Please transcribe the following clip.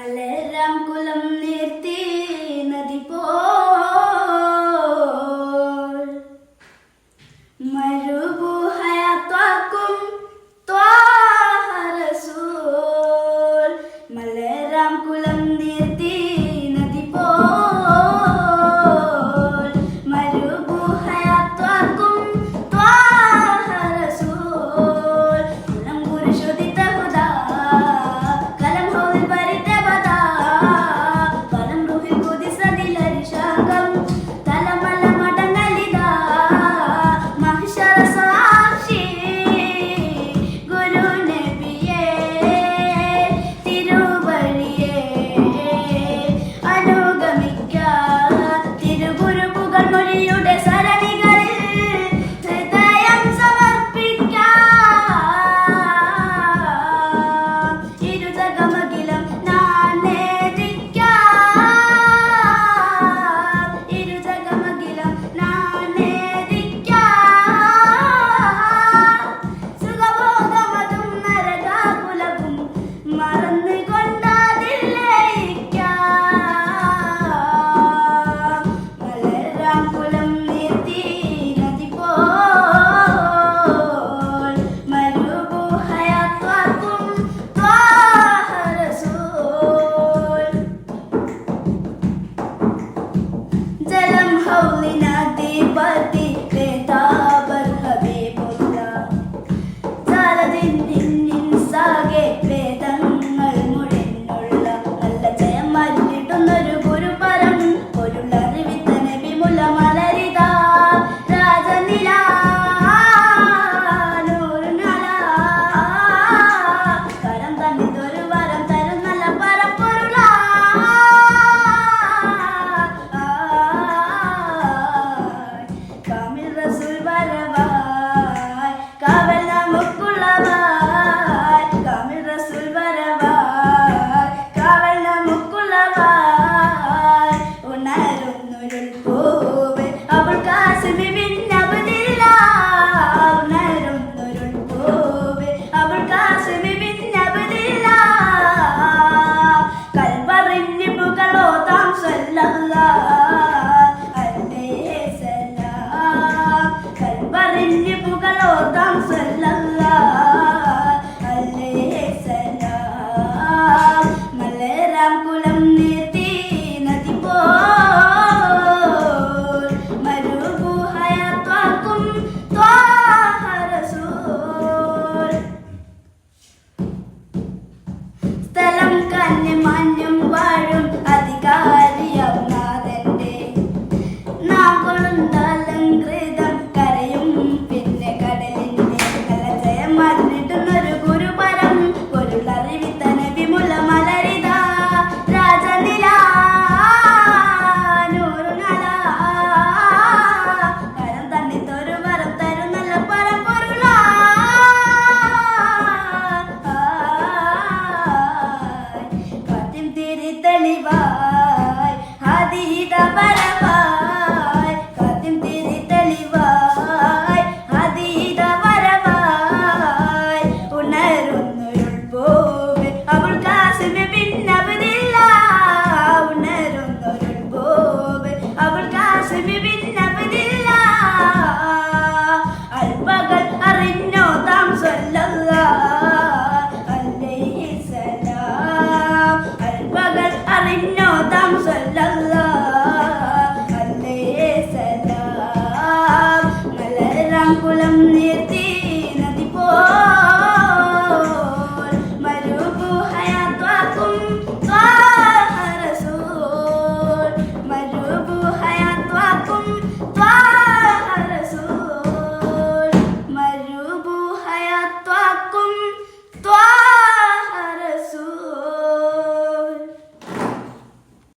വളരാം കുലം നിർത്തി നദി പോ മരുഭൂ holy night. love. the കുളം നിർത്തി